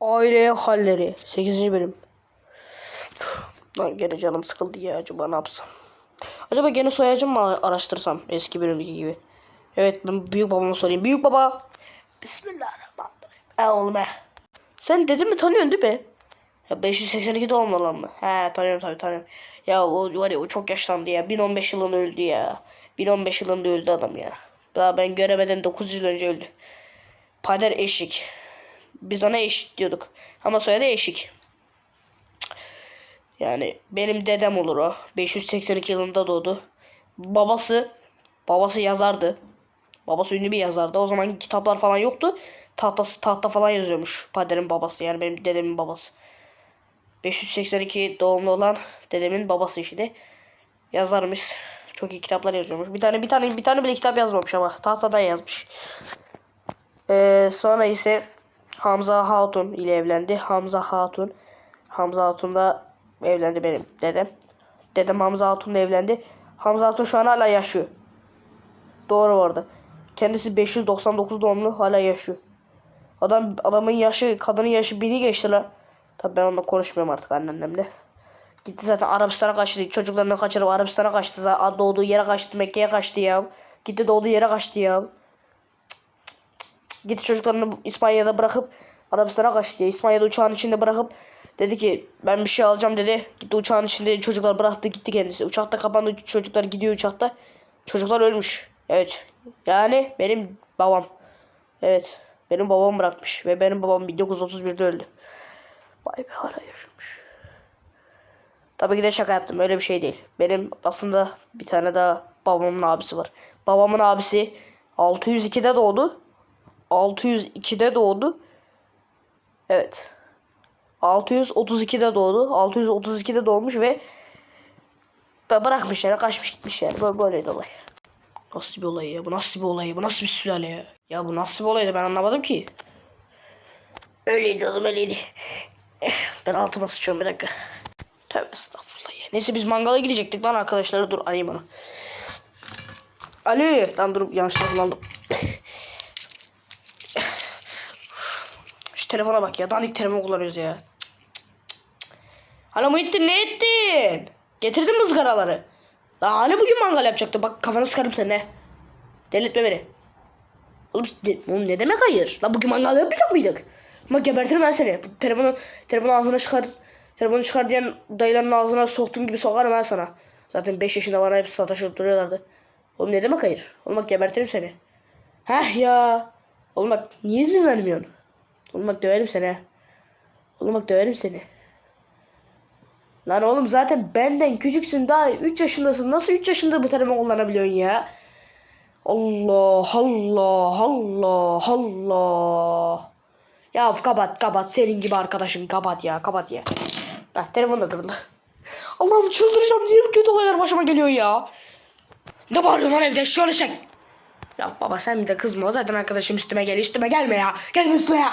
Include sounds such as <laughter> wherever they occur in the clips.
Aile halleri. 8. bölüm. Lan gene canım sıkıldı ya acaba ne yapsam? Acaba gene soyacım mı araştırsam eski bölümdeki gibi? Evet ben büyük babama sorayım. Büyük baba. Bismillahirrahmanirrahim. E oğlum he. Sen dedemi tanıyorsun değil mi? Ya 582 doğumlu olan mı? He tanıyorum tabii tanıyorum. Ya o var ya o çok yaşlandı ya. 1015 yılında öldü ya. 1015 yılında öldü adam ya. Daha ben göremeden 9 yıl önce öldü. Pader eşik. Biz ona eşik diyorduk. Ama soyadı eşik. Yani benim dedem olur o. 582 yılında doğdu. Babası babası yazardı. Babası ünlü bir yazardı. O zaman kitaplar falan yoktu. Tahtası tahta falan yazıyormuş. Pader'in babası yani benim dedemin babası. 582 doğumlu olan dedemin babası işte. Yazarmış. Çok iyi kitaplar yazıyormuş. Bir tane bir tane bir tane bile kitap yazmamış ama tahtadan yazmış. Ee, sonra ise Hamza Hatun ile evlendi. Hamza Hatun. Hamza Hatun da evlendi benim dedem. Dedem Hamza Hatun'la evlendi. Hamza Hatun şu an hala yaşıyor. Doğru orada. Kendisi 599 doğumlu hala yaşıyor. Adam adamın yaşı, kadının yaşı bini geçti lan. Tabii ben onunla konuşmuyorum artık anneannemle. Gitti zaten Arabistan'a kaçtı. Çocuklarını kaçırıp Arabistan'a kaçtı. Zaten doğduğu yere kaçtı. Mekke'ye kaçtı ya. Gitti doğduğu yere kaçtı ya. Gitti çocuklarını İspanya'da bırakıp Arabistan'a kaçtı ya. İspanya'da uçağın içinde bırakıp dedi ki ben bir şey alacağım dedi. Gitti uçağın içinde çocuklar bıraktı gitti kendisi. Uçakta kapandı çocuklar gidiyor uçakta. Çocuklar ölmüş. Evet. Yani benim babam. Evet. Benim babam bırakmış. Ve benim babam 1931'de öldü. Vay be hala yaşamış. Tabii ki de şaka yaptım. Öyle bir şey değil. Benim aslında bir tane daha babamın abisi var. Babamın abisi 602'de doğdu. 602'de doğdu. Evet. 632'de doğdu. 632'de doğmuş ve bırakmış yani kaçmış gitmiş yani. Böyle, böyleydi olay. Nasıl bir olay ya? Bu nasıl bir olay? Bu nasıl bir sülale ya? Ya bu nasıl bir olaydı ben anlamadım ki. Öyleydi oğlum öyleydi. Eh, Ben altıma sıçıyorum bir dakika. Tövbe estağfurullah ya. Neyse biz mangala gidecektik lan arkadaşlar. Dur arayayım onu. Alo. Lan dur yanlışlıkla kullandım. Şu telefona bak ya. Dandik telefon kullanıyoruz ya. Alo Muhittin ne ettin? Getirdin mi ızgaraları? Lan hani bugün mangal yapacaktı? Bak kafana sıkarım seni. Delirtme beni. Oğlum, de, oğlum ne demek hayır? Lan bugün mangal yapmayacak mıydık? Bak gebertirim ben seni. Bu telefonu telefonu ağzına çıkar. Telefonu çıkar diyen dayıların ağzına soktuğum gibi sokarım ben sana. Zaten 5 yaşında bana hepsi sataşıp duruyorlardı. Oğlum ne demek hayır? Oğlum bak gebertirim seni. Heh ya. Oğlum bak niye izin vermiyorsun? Oğlum bak döverim seni. Oğlum bak döverim seni. Lan oğlum zaten benden küçüksün daha 3 yaşındasın. Nasıl 3 yaşında bu telefon kullanabiliyorsun ya? Allah Allah Allah Allah. Ya kapat kapat senin gibi arkadaşın kapat ya kapat ya. Heh, telefon da kırıldı. Allah'ım çıldıracağım diye kötü olaylar başıma geliyor ya. Ne bağırıyorsun lan evde şöyle çek. Ya baba sen bir de kızma zaten arkadaşım üstüme gel üstüme gelme ya. Gelme üstüme ya.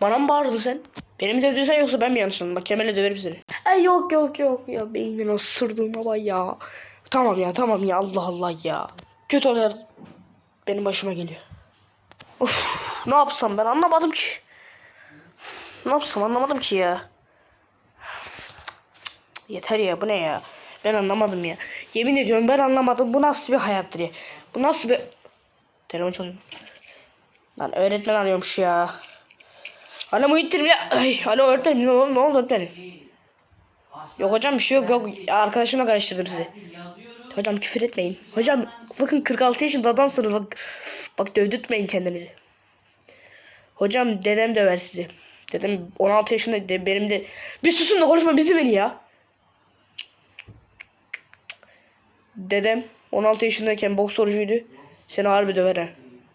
Bana mı bağırdın sen? Beni mi dövdün sen yoksa ben mi yanlış anladım? Bak kemerle döverim seni. Ay yok yok yok ya beynini ısırdım baba ya. Tamam ya tamam ya Allah Allah ya. Kötü olaylar benim başıma geliyor. Of ne yapsam ben anlamadım ki. Ne yapsam anlamadım ki ya. Yeter ya bu ne ya. Ben anlamadım ya. Yemin ediyorum ben anlamadım. Bu nasıl bir hayattır ya. Bu nasıl bir... Telefon çalıyor. Lan öğretmen arıyormuş ya. Alo Muhittin ya. Ay, alo öğretmenim ne oldu, ne oldu öğretmenim? Yok hocam bir şey yok yok. Arkadaşımla karıştırdım sizi. Hocam küfür etmeyin. Hocam bakın 46 yaşında adamsınız bak. Bak dövdürtmeyin kendinizi. Hocam dedem döver sizi. Dedem 16 yaşında de, benim de bir susun da konuşma bizi beni ya. Dedem 16 yaşındayken boksörcüydü. Seni harbi döver ha.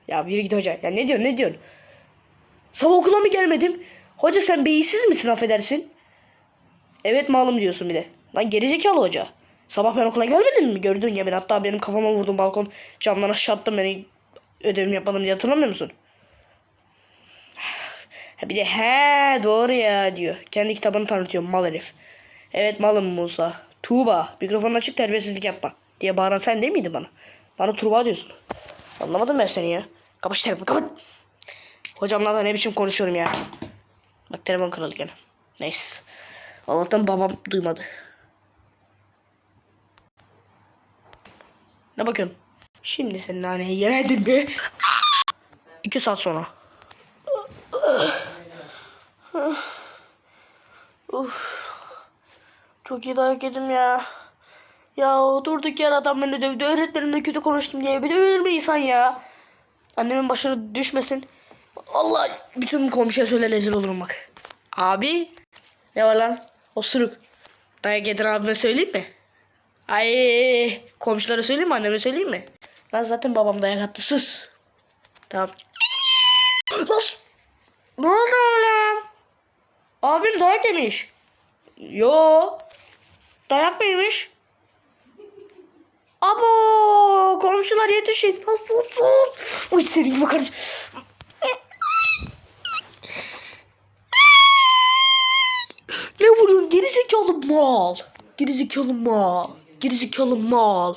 Ya bir git hoca. Ya ne diyorsun ne diyorsun? Sabah okula mı gelmedim? Hoca sen beyinsiz misin affedersin? Evet malum diyorsun bir de. Lan gerizekalı hoca. Sabah ben okula gelmedim mi? Gördün ya ben hatta benim kafama vurdun balkon camdan aşağı attın beni ödevimi yapmadım diye hatırlamıyor musun? Ha bir de he doğru ya diyor. Kendi kitabını tanıtıyor mal herif. Evet malım Musa. Tuğba mikrofonun açık terbiyesizlik yapma diye bağıran sen değil miydin bana? Bana Tuğba diyorsun. Anlamadım ben seni ya. Kapat şu telefonu kapat. Hocamla da ne biçim konuşuyorum ya. Bak telefon kırıldı gene. Neyse. Allah'tan babam duymadı. Ne bakıyorsun? Şimdi sen naneyi yemedin mi? İki saat sonra. Çok iyi dayak yedim ya. Ya durduk yer adam beni dövdü. Öğretmenimle kötü konuştum diye. Bir de ölür mü insan ya? Annemin başına düşmesin. Allah bütün komşuya söyle rezil olurum bak. Abi. Ne var lan? Osuruk. Dayak yedin abime söyleyeyim mi? Ay komşulara söyleyeyim mi? Anneme söyleyeyim mi? Lan zaten babam dayak attı. Sus. Tamam. Nasıl? Ne oldu oğlum? Abim dayak yemiş. Yo. Dayak mı yemiş? Abo komşular yetişin. Nasılsın? Uy senin bu kardeş. Vuruyorsun? Gerizekalı mal. Gerizekalı mal. Gerizekalı mal.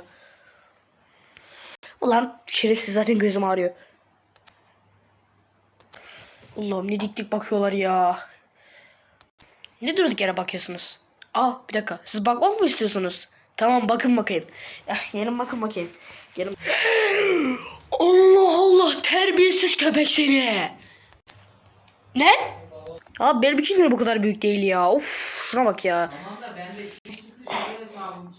Ulan şerefsiz zaten gözüm ağrıyor. Allah'ım ne dik bakıyorlar ya. Ne durduk yere bakıyorsunuz? Aa bir dakika. Siz bakmak mı istiyorsunuz? Tamam bakın bakayım. Ya, gelin bakın bakayım. Gelin. <gasps> Allah Allah terbiyesiz köpek seni. Ne? Abi benimki niye bu kadar büyük değil ya? Of şuna bak ya. Çıkıyor.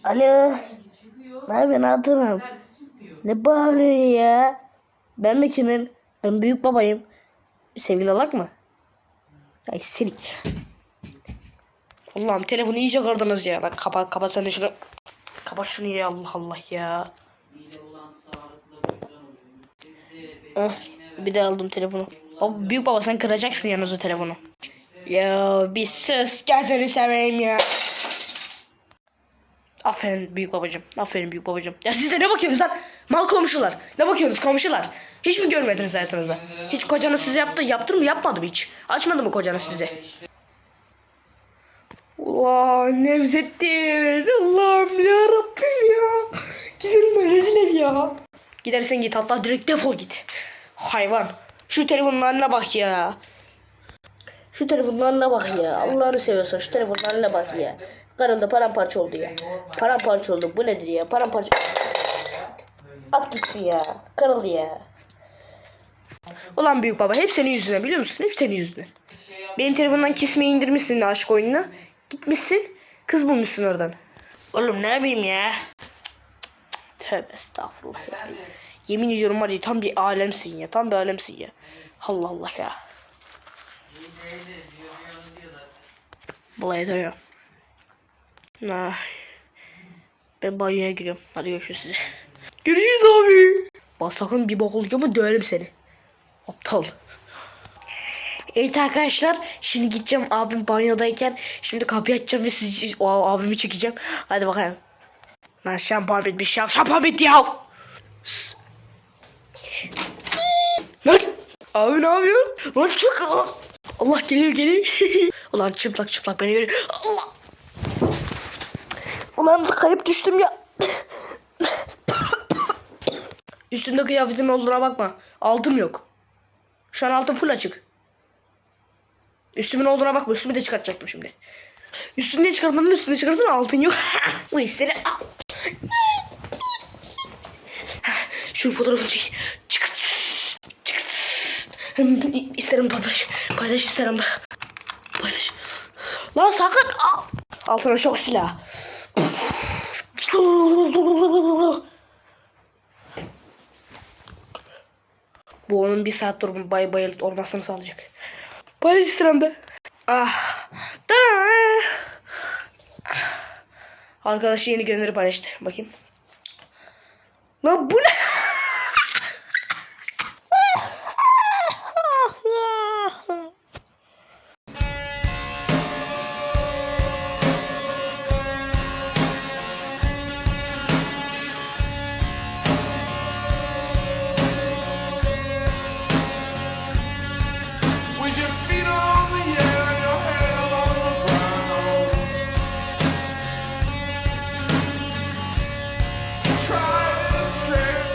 Alo. çıkıyor. Ne yapıyorsun hatunum? Çıkmıyor. Ne bağırıyorsun ya? Ben mi kimim? Ben büyük babayım. Sevgili alak mı? Ay seni. Allah'ım telefonu iyice kırdınız ya. Bak kapat kapat sen de şunu. Kapat şunu ya Allah Allah ya. Eh, bir de aldım telefonu. O büyük baba sen kıracaksın yalnız o telefonu. Ya bir sus seni seveyim ya. Aferin büyük babacım. Aferin büyük babacım. Ya siz de ne bakıyorsunuz lan? Mal komşular. Ne bakıyorsunuz komşular? Hiç mi görmediniz hayatınızda? Hiç kocanız size yaptı, yaptı mı yapmadı mı hiç? Açmadı mı kocanız size? Ulan Nevzettin. Allah'ım ya Rabbim ya. Gidelim rezil ev ya. Gidersen git hatta direkt defol git. Hayvan. Şu telefonun haline bak ya. Şu telefonun haline bak ya. Allah'ını seviyorsan şu telefonun haline bak ya. Karıldı paramparça oldu ya. Paramparça oldu. Bu nedir ya? Paramparça. At gitsin ya. Kırıldı ya. Ulan büyük baba hep senin yüzünden biliyor musun? Hep senin yüzünden. Benim telefondan kesmeyi indirmişsin aşk oyununa. Gitmişsin. Kız bulmuşsun oradan. Oğlum ne yapayım ya? Tövbe estağfurullah ya. Yemin ediyorum var ya tam bir alemsin ya. Tam bir alemsin ya. Allah Allah ya. Dönüyor. Nah. Ben banyoya giriyorum. Hadi görüşürüz size. Görüşürüz abi. Bak sakın bir bok olacak mı döverim seni. Aptal. Evet arkadaşlar şimdi gideceğim abim banyodayken şimdi kapıyı açacağım ve sizi o abimi çekeceğim. Hadi bakalım. Lan şampuan bitmiş ya şampuan bitti ya. Lan abi ne yapıyorsun? Lan çık. Allah geliyor geliyor. <laughs> Ulan çıplak çıplak beni görüyor. Allah. Ulan kayıp düştüm ya. <coughs> Üstünde kıyafetim olduğuna bakma. Altım yok. Şu an altım full açık. Üstümün olduğuna bakma. Üstümü de çıkartacaktım şimdi. Üstünü de çıkartmadın üstünü çıkartın altın yok. <laughs> Seni al. <coughs> Şu fotoğrafını çek. Çık. İsterim paylaş. Paylaş isterim. Paylaş. Lan sakın al. Altına şok silah. Bu onun bir saat durumu bay bayılıp olmasını sağlayacak. Paylaş isterim de. Ah. Da. Arkadaşı yeni gönderi paylaştı. Bakayım. Lan bu ne? Try this trick.